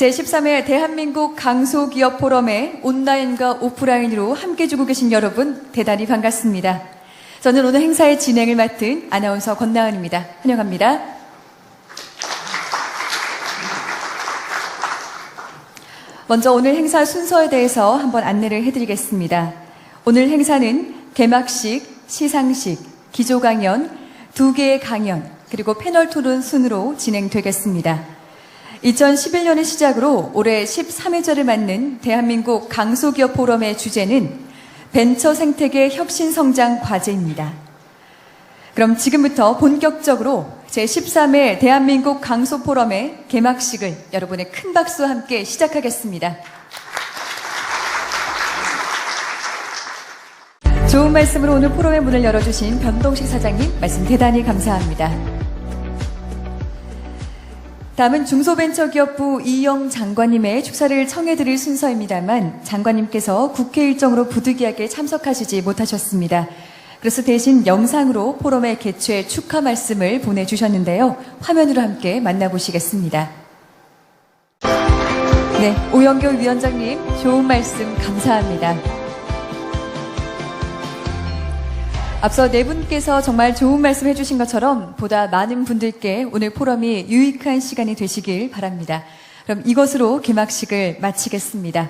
제13회 대한민국 강소기업 포럼에 온라인과 오프라인으로 함께 주고 계신 여러분 대단히 반갑습니다. 저는 오늘 행사의 진행을 맡은 아나운서 권나은입니다. 환영합니다. 먼저 오늘 행사 순서에 대해서 한번 안내를 해드리겠습니다. 오늘 행사는 개막식, 시상식, 기조 강연, 두 개의 강연, 그리고 패널 토론 순으로 진행되겠습니다. 2011년을 시작으로 올해 13회째를 맞는 대한민국 강소기업 포럼의 주제는 벤처 생태계 혁신 성장 과제입니다. 그럼 지금부터 본격적으로 제13회 대한민국 강소 포럼의 개막식을 여러분의 큰 박수와 함께 시작하겠습니다. 좋은 말씀으로 오늘 포럼의 문을 열어주신 변동식 사장님 말씀 대단히 감사합니다. 다음은 중소벤처기업부 이영 장관님의 축사를 청해드릴 순서입니다만 장관님께서 국회 일정으로 부득이하게 참석하시지 못하셨습니다. 그래서 대신 영상으로 포럼의 개최 축하 말씀을 보내주셨는데요. 화면으로 함께 만나보시겠습니다. 네, 오영교 위원장님 좋은 말씀 감사합니다. 앞서 네 분께서 정말 좋은 말씀 해주신 것처럼 보다 많은 분들께 오늘 포럼이 유익한 시간이 되시길 바랍니다. 그럼 이것으로 개막식을 마치겠습니다.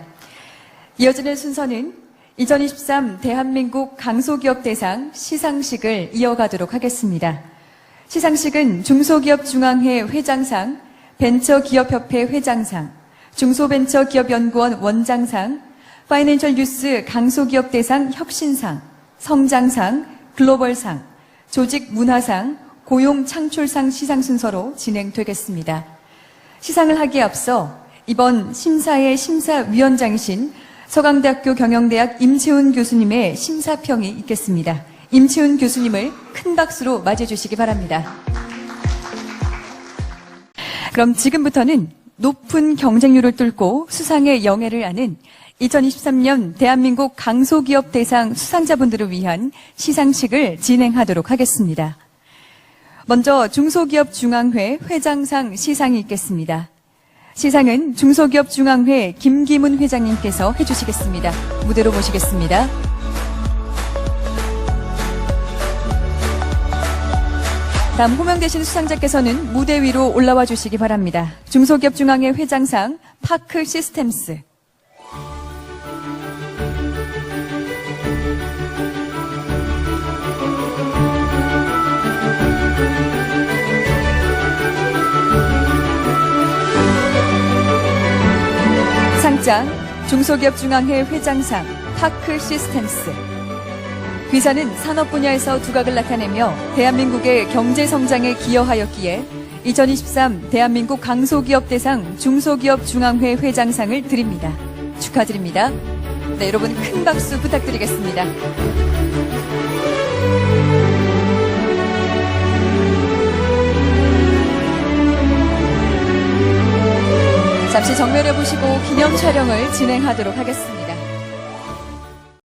이어지는 순서는 2023 대한민국 강소기업 대상 시상식을 이어가도록 하겠습니다. 시상식은 중소기업중앙회 회장상, 벤처기업협회 회장상, 중소벤처기업연구원 원장상, 파이낸셜 뉴스 강소기업 대상 혁신상, 성장상, 글로벌상, 조직 문화상, 고용 창출상 시상 순서로 진행되겠습니다. 시상을 하기에 앞서 이번 심사의 심사위원장이신 서강대학교 경영대학 임채훈 교수님의 심사평이 있겠습니다. 임채훈 교수님을 큰 박수로 맞이해 주시기 바랍니다. 그럼 지금부터는 높은 경쟁률을 뚫고 수상의 영예를 아는 2023년 대한민국 강소기업 대상 수상자분들을 위한 시상식을 진행하도록 하겠습니다. 먼저 중소기업 중앙회 회장상 시상이 있겠습니다. 시상은 중소기업 중앙회 김기문 회장님께서 해주시겠습니다. 무대로 모시겠습니다. 다음 호명되신 수상자께서는 무대 위로 올라와 주시기 바랍니다. 중소기업 중앙회 회장상 파크 시스템스 상장 중소기업 중앙회 회장상 파크 시스템스 귀사는 산업 분야에서 두각을 나타내며 대한민국의 경제 성장에 기여하였기에 2023 대한민국 강소기업 대상 중소기업 중앙회 회장상을 드립니다. 축하드립니다. 네, 여러분 큰 박수 부탁드리겠습니다. 잠시 정면에 보시고 기념 촬영을 진행하도록 하겠습니다.